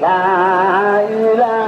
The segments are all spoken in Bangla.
la ilaha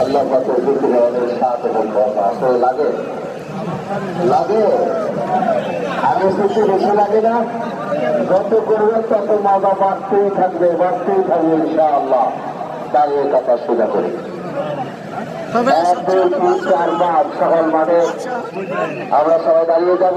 আল্লাহ পাকের দুটি ধরনের সাথ এবং বরকত আসলে লাগে লাগে। আগে কিছু বেশি লাগে না। যত করবে তত মজা বাড়তেই থাকবে বাড়তেই থাকবে ইনশাআল্লাহ। তাই এই কথা সোজা করি। এক দুই তিন চার পাঁচ সকাল মাঠে আমরা সবাই দাঁড়িয়ে যাব।